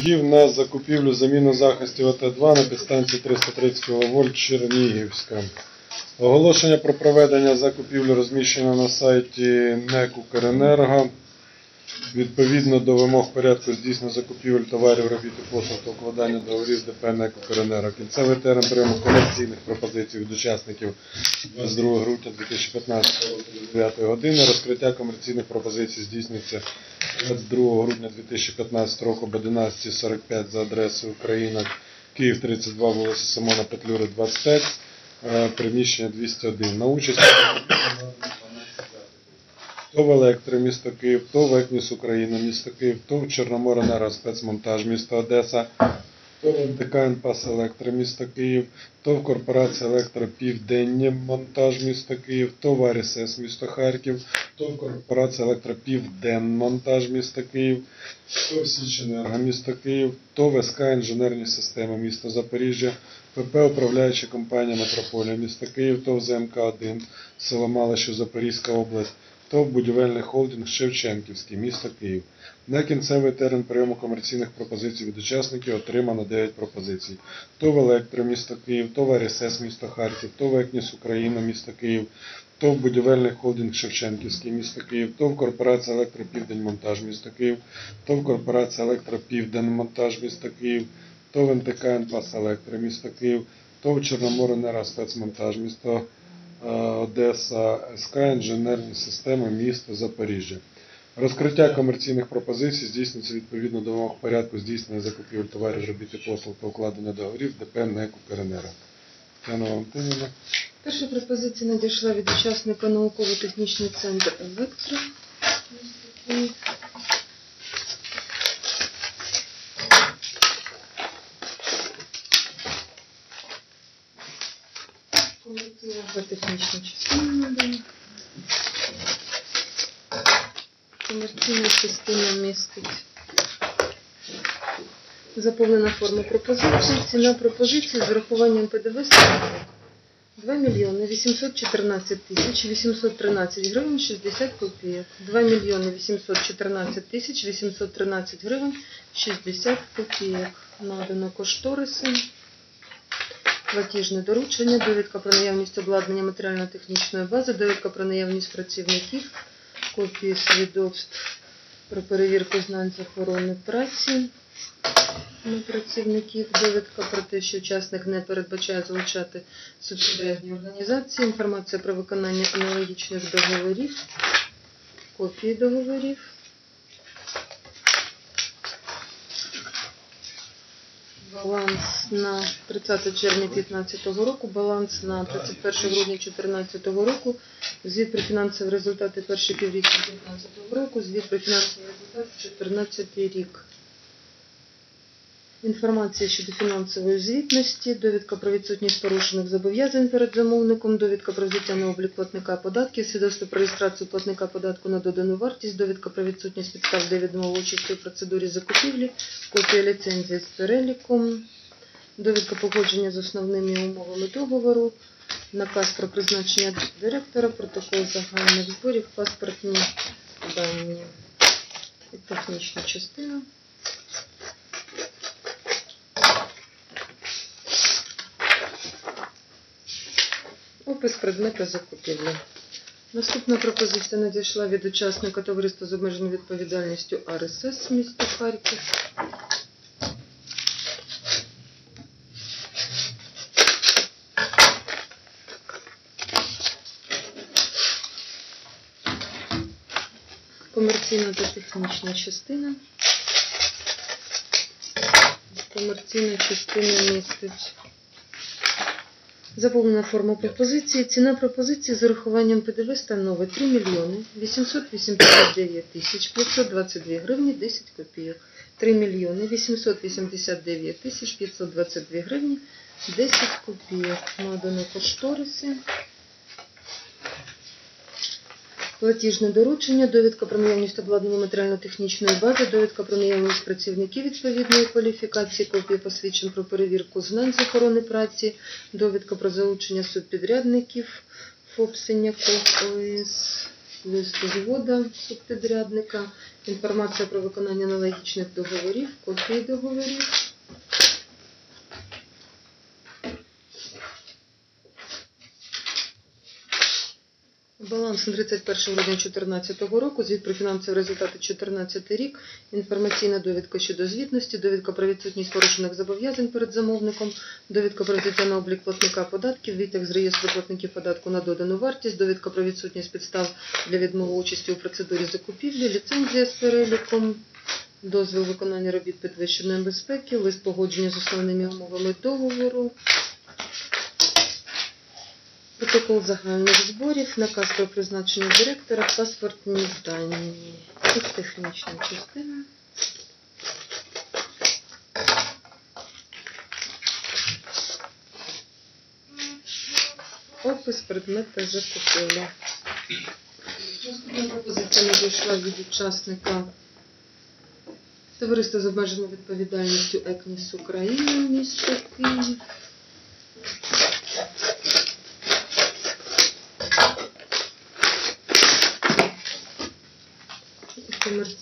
Торгів на закупівлю заміну захистів АТ-2 на підстанції 330 кВт Чернігівська. Оголошення про проведення закупівлі розміщено на сайті НЕК «Укренерго». Відповідно до вимог порядку здійснення закупівель товарів, робіт і послуг та укладання договорів з ДП НЕК «Укренерго». Кінцевий термін прийому комерційних пропозицій від учасників 22 грудня 2015 року до 9 години. Розкриття комерційних пропозицій здійснюється 22 грудня 2015 року об 11.45 за адресою Україна, Київ 32, вулиця Симона Петлюри 25, е, приміщення 201. На участь ТОВ Електро, місто Київ, ТОВ Екніс Україна, місто Київ, ТОВ Чорноморенерго спецмонтаж, місто Одеса, ТОВ НТК «Енпас Електро, місто Київ, ТОВ Корпорація Електро Південні монтаж, місто Київ, ТОВ АРСС, місто Харків, ТОВ Корпорація Електро Південмонтаж, місто Київ, ТОВ Січенерго, місто Київ, ТОВ СК Інженерні системи, місто Запоріжжя, ПП Управляюча компанія Метрополія, місто Київ, ТОВ ЗМК-1, село Малишів, Запорізька область, ТОВ Будівельний холдинг Шевченківський, місто Київ. На кінцевий термін прийому комерційних пропозицій від учасників отримано 9 пропозицій. ТОВ Електро, місто Київ, ТОВ РСС, місто Харків, ТОВ Екніс Україна, місто Київ, ТОВ Будівельний холдинг Шевченківський, місто Київ, ТОВ Корпорація Електропівденмонтаж, місто Київ, ТОВ Корпорація Електропівденмонтаж, місто Київ, ТОВ НТК «Енпас Електро, місто Київ, ТОВ Чорноморенерго спецмонтаж, місто е, Одеса, СК Інженерні системи, місто Запоріжжя. Розкриття комерційних пропозицій здійснюється відповідно до вимог порядку здійснення закупівель товарів, робіт і послуг та укладення договорів ДП НЕК «Укренерго». Тетяна Валентинівна. Перша пропозиція надійшла від учасника науково-технічний центр Вектор. Комерційна технічна частина надана. Комерційна частина містить заповнена форма пропозиції. Ціна пропозиції з врахуванням ПДВ становить 2 мільйони 814 тисяч 813 гривень 60 копійок. 2 мільйони 814 тисяч 813 гривень 60 копійок. Надано кошториси. Платіжне доручення, довідка про наявність обладнання матеріально-технічної бази, довідка про наявність працівників, копії свідоцтв про перевірку знань з охорони праці на працівників, довідка про те, що учасник не передбачає залучати субсидіарні організації, інформація про виконання аналогічних договорів, копії договорів. Баланс на 30 червня 2015 року, баланс на 31 грудня 2014 року, звіт про фінансові результати першої півріччя 2015 року, звіт про фінансові результати 2014 рік. Інформація щодо фінансової звітності, довідка про відсутність порушених зобов'язань перед замовником, довідка про взяття на облік платника податків, свідоцтво про реєстрацію платника податку на додану вартість, довідка про відсутність підстав для відмови участі у процедурі закупівлі, копія ліцензії з переліком, довідка погодження з основними умовами договору, наказ про призначення директора, протокол загальних зборів, паспортні дані і технічна частина. Опис предмета закупівлі. Наступна пропозиція надійшла від учасника товариства з обмеженою відповідальністю АРСС місто Харків. Комерційна та технічна частина. Комерційна частина містить Заповнена форма пропозиції. Ціна пропозиції з урахуванням ПДВ становить 3 мільйони 889 тисяч 522 гривні 10 копійок. 3 мільйони 889 тисяч 522 гривні 10 копійок. Надано кошториси. Платіжне доручення, довідка про наявність обладнання матеріально-технічної бази, довідка про наявність працівників відповідної кваліфікації, копії посвідчень про перевірку знань з охорони праці, довідка про залучення субпідрядників ФОП Синяков ОС, лист згода субпідрядника, Інформація про виконання аналогічних договорів, копії договорів. Баланс на 31 грудня 2014 року, звіт про фінансові результати 2014 рік, інформаційна довідка щодо звітності, довідка про відсутність порушених зобов'язань перед замовником, довідка про взяття на облік платника податків, відтяг з реєстру платників податку на додану вартість, довідка про відсутність підстав для відмови участі у процедурі закупівлі, ліцензія з переліком, дозвіл виконання робіт підвищеної безпеки, лист погодження з основними умовами договору, протокол загальних зборів, наказ про призначення директора, паспортні дані і технічна частина. Опис предмета закупівлі. Наступна пропозиція надійшла від учасника Товариства з обмеженою відповідальністю ЕКНІС України, місто Київ.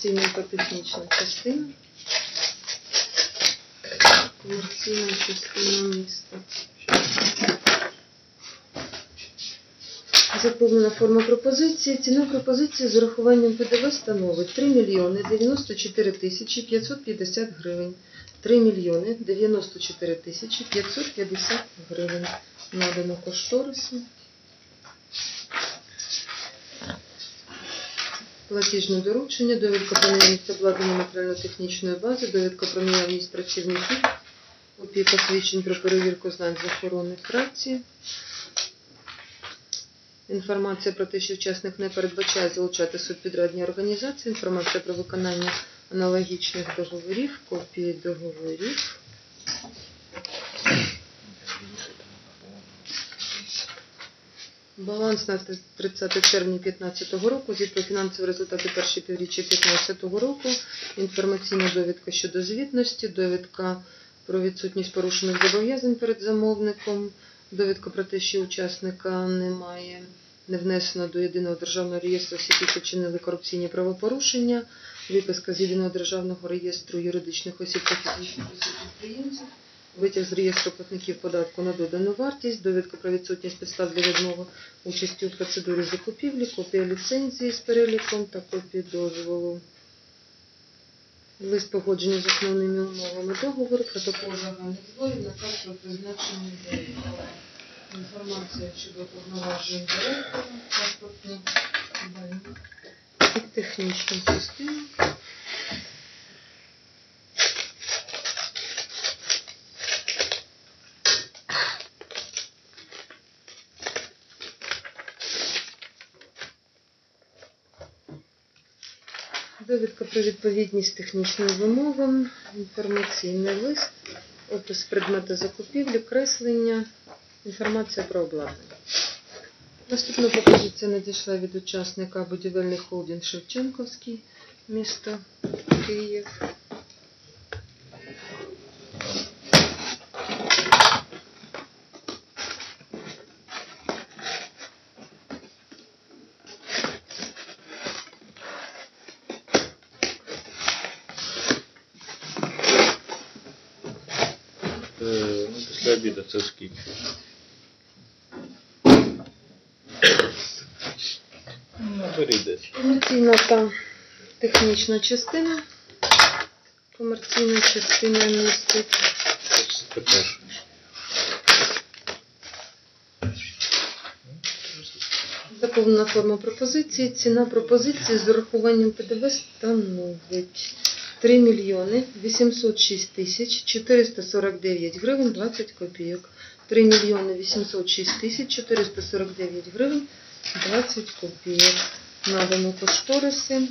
Комерційна та частина. Комерційна частина міста. Заповнена форма пропозиції. Ціна пропозиції з урахуванням ПДВ становить 3 мільйони 94 тисячі 550 гривень. 3 мільйони 94 тисячі 550 гривень. Надано кошториси. Платіжне доручення, довідка про наявність обладнання матеріально-технічної бази, довідка про наявність працівників, копії посвідчень про перевірку знань з охорони праці. Інформація про те, що учасник не передбачає залучати субпідрядні організації, інформація про виконання аналогічних договорів, копії договорів. Баланс на 30 червня 2015 року, звіт про фінансові результати першої півріччя 2015 року, інформаційна довідка щодо звітності, довідка про відсутність порушених зобов'язань перед замовником, довідка про те, що учасника немає, не внесено до єдиного державного реєстру осіб, які вчинили корупційні правопорушення, виписка з єдиного державного реєстру юридичних осіб та фізичних осіб підприємців, витяг з реєстру платників податку на додану вартість, довідка про відсутність підстав для відмови участі у процедурі закупівлі, копія ліцензії з переліком та копія дозволу. Лист погодження з основними умовами договору, протокол загальних зборів, наказ про призначення директора. Інформація щодо повноважень директора, паспортних дані і про відповідність технічним вимогам, інформаційний лист, опис предмету закупівлі, креслення, інформація про обладнання. Наступна пропозиція надійшла від учасника будівельний холдинг Шевченковський, місто Київ. Ну, після обіду це скільки? Ну, десь. Комерційна та технічна частина. Комерційна частина містить Це. Заповнена форма пропозиції. Ціна пропозиції з урахуванням ПДВ становить 3 мільйони 806 тисяч 449 гривень 20 копійок. 3 мільйони 806 тисяч 449 гривень 20 копійок. Надано кошториси,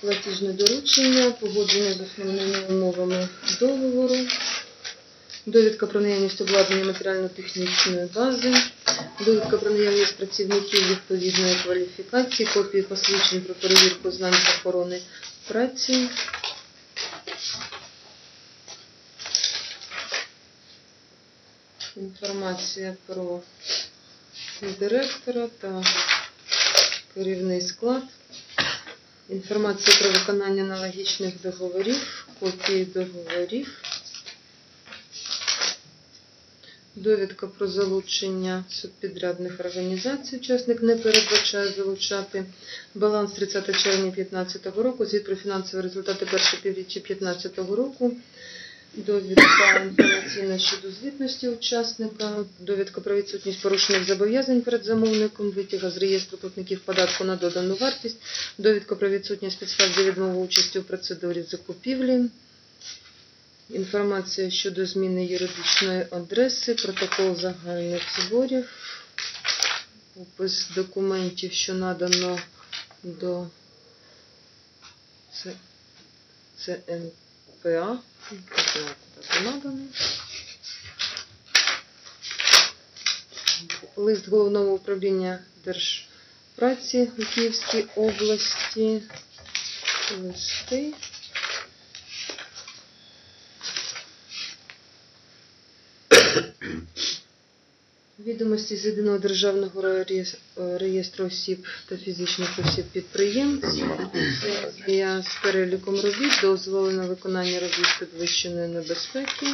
платіжне доручення, погодження з основними умовами договору, довідка про наявність обладнання матеріально-технічної бази, Довідка про наявність працівників відповідної кваліфікації, копії посвідчень про перевірку знань охорони праці. Інформація про директора та керівний склад. Інформація про виконання аналогічних договорів, копії договорів. Довідка про залучення субпідрядних організацій. Учасник не передбачає залучати. Баланс 30 червня 2015 року. Звіт про фінансові результати першого півріччя 2015 року. Довідка інформаційна щодо звітності учасника, довідка про відсутність порушених зобов'язань перед замовником, витяга з реєстру платників податку на додану вартість, довідка про відсутність підстав для відмови участі у процедурі закупівлі, інформація щодо зміни юридичної адреси, протокол загальних зборів, опис документів, що надано до ЦНПА. Лист головного управління Держпраці у Київській області. Листи. Відомості з єдиного державного е, реєстру осіб та фізичних осіб підприємців. Ліцензія з переліком робіт, дозволи на виконання робіт підвищеної небезпеки.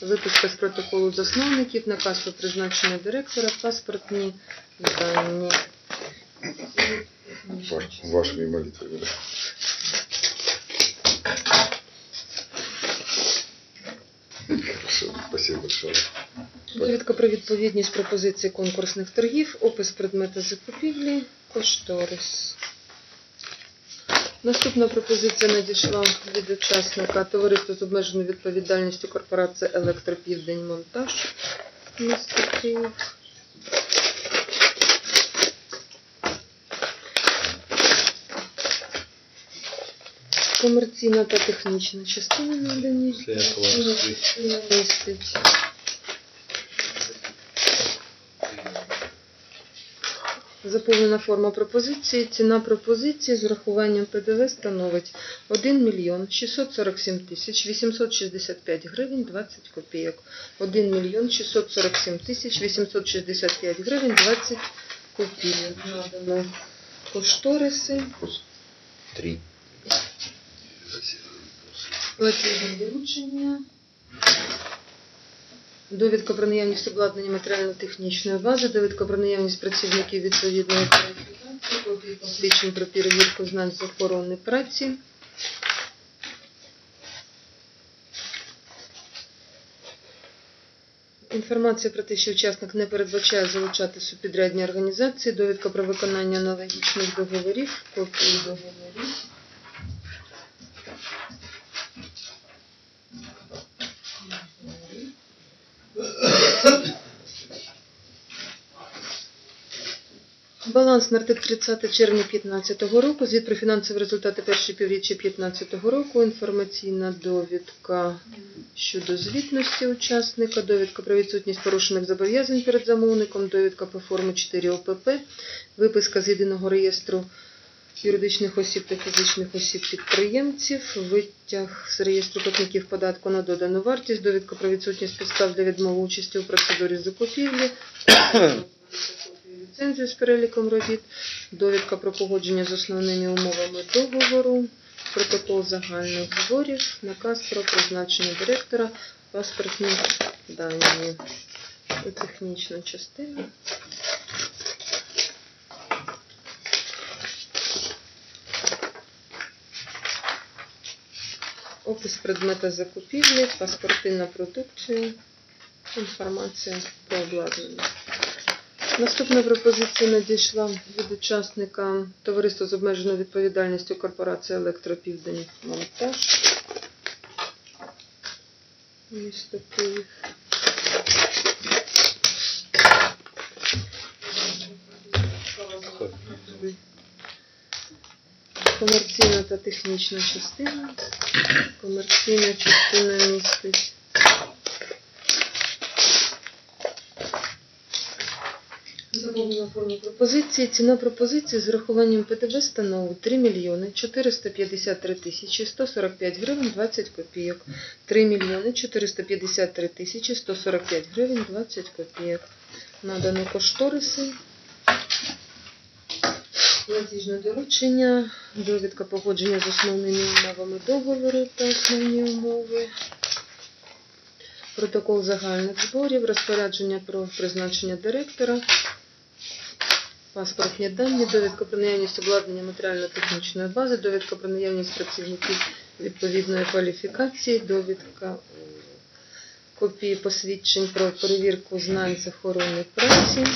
Виписка з протоколу засновників, наказ про призначення директора, паспортні дані. Ваш- Вашими спасибо большое. Довідка про відповідність пропозиції конкурсних торгів, опис предмета закупівлі, кошторис. Наступна пропозиція надійшла від учасника товариства з обмеженою відповідальністю корпорації Електропівдень Монтаж. міста Київ. Комерційна та технічна частина надані. Це як у вас Не містить. Заповнена форма пропозиції. Ціна пропозиції з урахуванням ПДВ становить 1 мільйон 647 тисяч 865 гривень 20 копійок. 1 мільйон 647 тисяч 865 гривень 20 копійок. Надано кошториси. Три. Платіжне доручення. Довідка про наявність обладнання матеріально-технічної бази, довідка про наявність працівників відповідної кваліфікації, копії посвідчень про перевірку знань з охорони праці. Інформація про те, що учасник не передбачає залучати субпідрядні організації, довідка про виконання аналогічних договорів, копії договорів. Баланс на 30 червня 2015 року, звіт про фінансові результати першої півріччя 2015 року, інформаційна довідка щодо звітності учасника, довідка про відсутність порушених зобов'язань перед замовником, довідка по формі 4 ОПП, виписка з єдиного реєстру юридичних осіб та фізичних осіб підприємців, витяг з реєстру платників податку на додану вартість, довідка про відсутність підстав для відмови участі у процедурі закупівлі, ліцензію з переліком робіт, довідка про погодження з основними умовами договору, протокол загальних зборів, наказ про призначення директора, паспортні дані. І технічна частина. Опис предмета закупівлі, паспорти на продукцію, інформація про обладнання. Наступна пропозиція надійшла від учасника товариства з обмеженою відповідальністю корпорація Електропівдень Монтаж. Місто Київ. Комерційна та технічна частина. Комерційна частина містить Заповнена форма пропозиції. Ціна пропозиції з урахуванням ПДВ становить 3 мільйони 453 тисячі 145 гривень 20 копійок. 3 мільйони 453 тисячі 145 гривень 20 копійок. Надані кошториси. Платіжне доручення, довідка погодження з основними умовами договору та основні умови, протокол загальних зборів, розпорядження про призначення директора, паспортні дані, довідка про наявність обладнання матеріально-технічної бази, довідка про наявність працівників відповідної кваліфікації, довідка копії посвідчень про перевірку знань з охорони праці.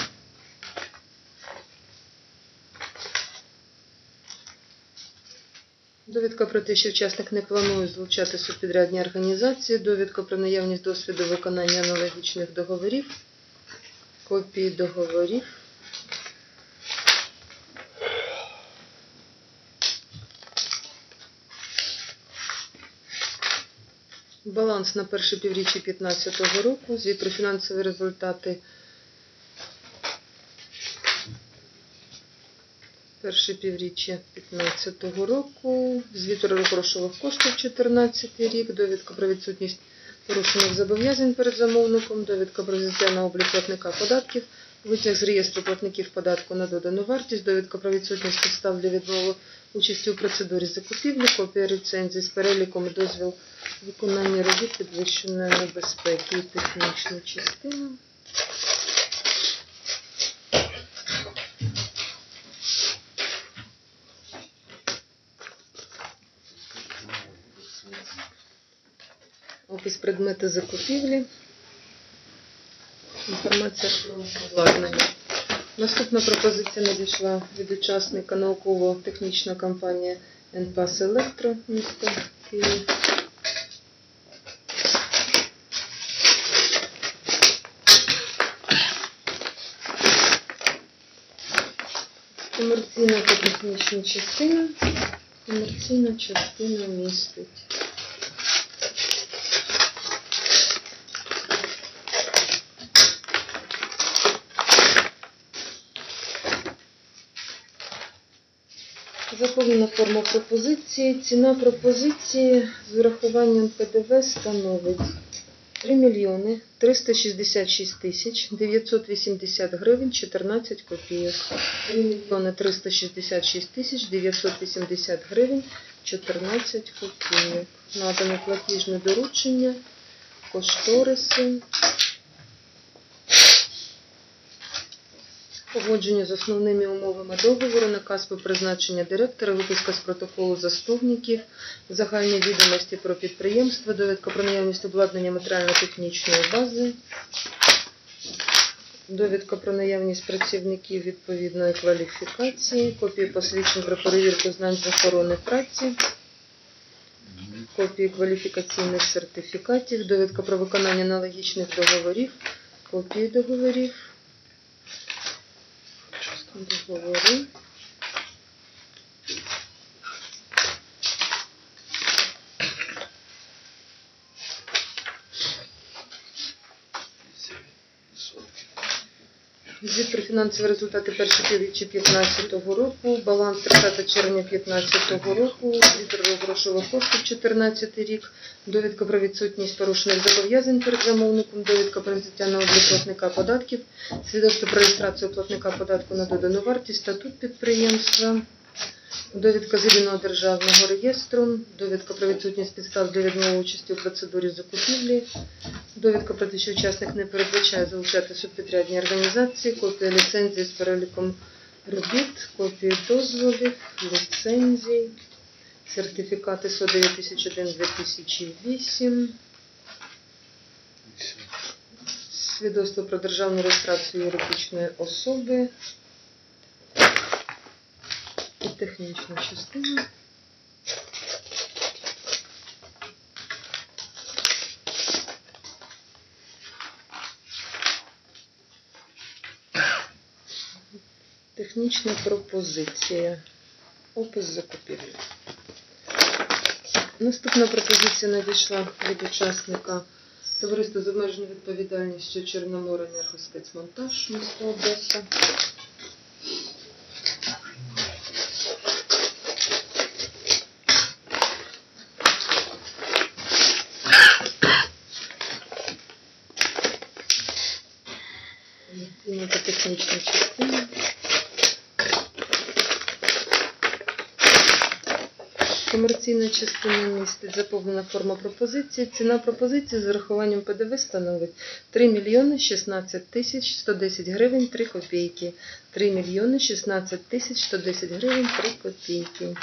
Довідка про те, що учасник не планує залучати субпідрядні організації, довідка про наявність досвіду виконання аналогічних договорів, копії договорів. Баланс на перше півріччя 2015 року, звіт про фінансові результати. Перше півріччя 2015 року, звіт про грошових коштів 2014 рік, довідка про відсутність порушених зобов'язань перед замовником, довідка про взяття на облік платника податків, витяг з реєстру платників податку на додану вартість, довідка про відсутність підстав для відмови участі у процедурі закупівлі, копія ліцензії з переліком і дозвіл виконання робіт підвищеної небезпеки і технічна частина. Опис предмету закупівлі. Інформація про обладнання. Наступна пропозиція надійшла від учасника науково-технічна компанія НПАС Електро місто Київ. Комерційна та технічна частина. Комерційна частина містить. Заповнена форма пропозиції. Ціна пропозиції з урахуванням ПДВ становить 3 мільйони 366 тисяч 980 гривень 14 копійок. 3 мільйони 366 тисяч 980 гривень 14 копійок. Надано платіжне доручення, кошториси. Погодження з основними умовами договору, наказ про призначення директора, виписка з протоколу заступників, загальні відомості про підприємство, довідка про наявність обладнання матеріально-технічної бази, довідка про наявність працівників відповідної кваліфікації, копії посвідчень про перевірку знань з охорони праці, копії кваліфікаційних сертифікатів, довідка про виконання аналогічних договорів, копії договорів. entre Звіт про фінансові результати першої півріччя 2015 року, баланс 30 червня 2015 року, про грошових коштів 2014 рік, довідка про відсутність порушених зобов'язань перед замовником, довідка про взяття на облік платника податків, свідоцтво про реєстрацію платника податку на додану вартість, статут підприємства, довідка з єдиного державного реєстру, довідка про відсутність підстав для відмови участі у процедурі закупівлі, довідка про те, що учасник не передбачає залучати субпідрядні організації, копія ліцензії з переліком робіт, копії дозволів, ліцензій, сертифікати СО 9001-2008, свідоцтво про державну реєстрацію юридичної особи технічна частина. Технічна пропозиція. Опис закупівлі. Наступна пропозиція надійшла від учасника Товариства з обмеженою відповідальністю Чорноморенергоспецмонтаж міста Одеса. технічна частина. Комерційна частина містить заповнена форма пропозиції. Ціна пропозиції з урахуванням ПДВ становить 3 мільйони 16 тисяч 110 гривень 3 копійки. 3 мільйони 16 тисяч 110 гривень 3 копійки.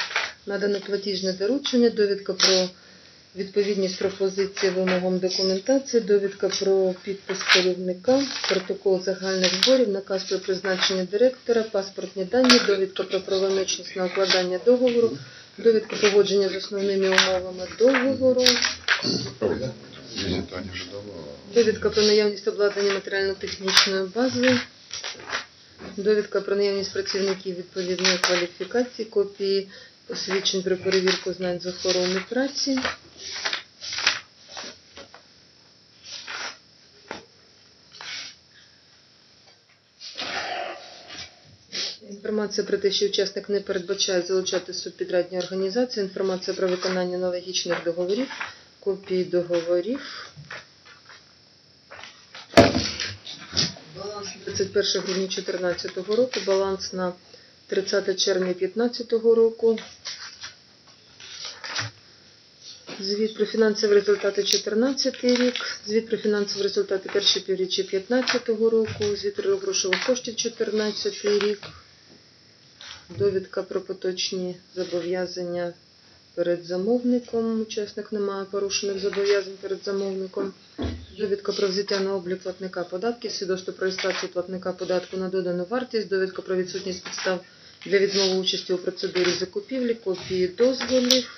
Надано платіжне доручення, довідка про відповідність пропозиції вимогам документації, довідка про підпис керівника, протокол загальних зборів, наказ про призначення директора, паспортні дані, довідка про правомочність на укладання договору, довідка погодження з основними умовами договору, довідка про наявність обладнання матеріально-технічної бази, довідка про наявність працівників відповідної кваліфікації, копії освідчень про перевірку знань з охорони праці. Інформація про те, що учасник не передбачає залучати субпідрядні організації, інформація про виконання аналогічних договорів, копії договорів. Баланс 31 грудня 2014 року, баланс на 30 червня 2015 року. Звіт про фінансові результати 2014 рік, звіт про фінансові результати першої півріччя 2015 року, звіт про грошових коштів 2014 рік, довідка про поточні зобов'язання перед замовником. Учасник не має порушених зобов'язань перед замовником. Довідка про взяття на облік платника податків, свідоцтво про реєстрацію платника податку на додану вартість, довідка про відсутність підстав для відмови участі у процедурі закупівлі, копії дозволів,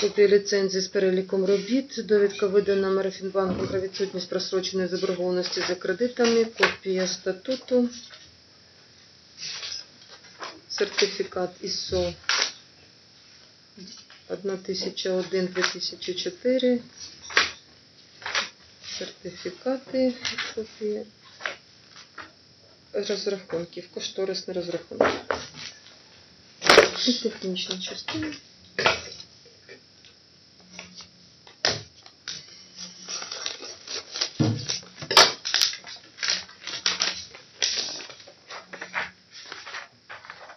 копія ліцензії з переліком робіт, довідка видана Марафінбанком про відсутність просроченої заборгованості за кредитами, копія статуту, сертифікат ІСО 1001-2004, сертифікати, копії. Розрахунків, кошторисний розрахунок. І технічна частина.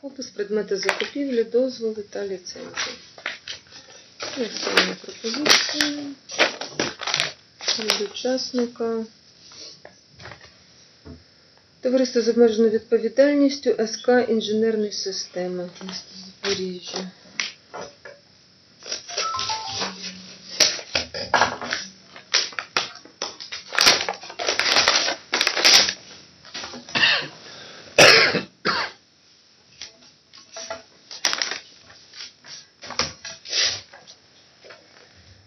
Опис предмети закупівлі, дозволи та ліцензії. І пропозиція від учасника. Товариство з обмеженою відповідальністю СК інженерної системи міста Запоріжжя.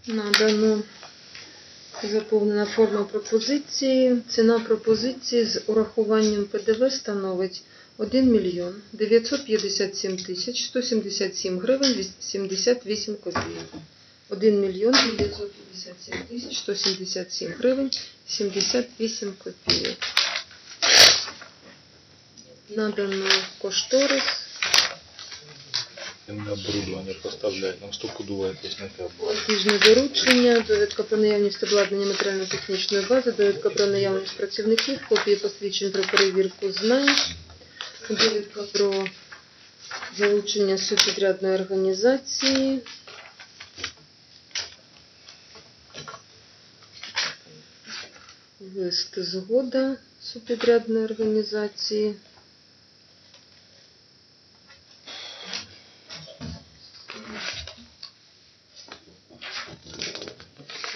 Надано заповнена форма пропозиції. Ціна пропозиції з урахуванням ПДВ становить 1 мільйон 957 тисяч 177 гривень 78 копійок. 1 мільйон 957 тисяч 177 гривень 78 копійок. Надано кошторис. Оборудование поставляют, нам стопудово якось не треба. Платіжне доручення, довідка про наявність обладнання матеріально-технічної бази, довідка про наявність працівників, копії посвідчень про перевірку знань, довідка про залучення субпідрядної організації. Лист згода субпідрядної організації.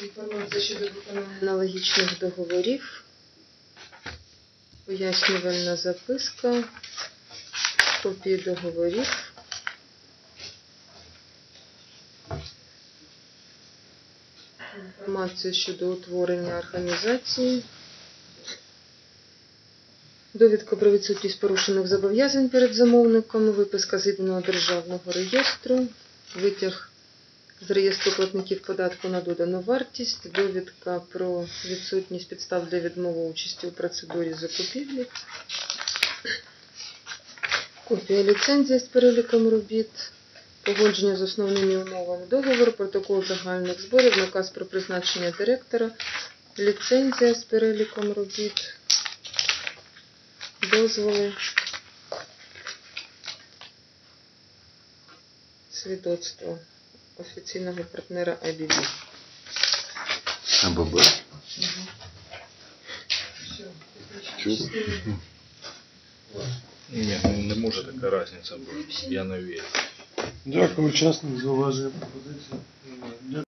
Інформація щодо виконання аналогічних договорів, пояснювальна записка, копії договорів. Інформація щодо утворення організації. Довідка про відсутність порушених зобов'язань перед замовником, виписка з єдиного державного реєстру, витяг з реєстру платників податку на додану вартість, довідка про відсутність підстав для відмови участі у процедурі закупівлі, копія ліцензії з переліком робіт, погодження з основними умовами. Договору, протокол загальних зборів, наказ про призначення директора, ліцензія з переліком робіт, дозволи. свідоцтво офіційного партнера IBB. АББ? Ні, ну не може така різниця бути. Я не вірю. Дякую, учасник, зауваження пропозиції.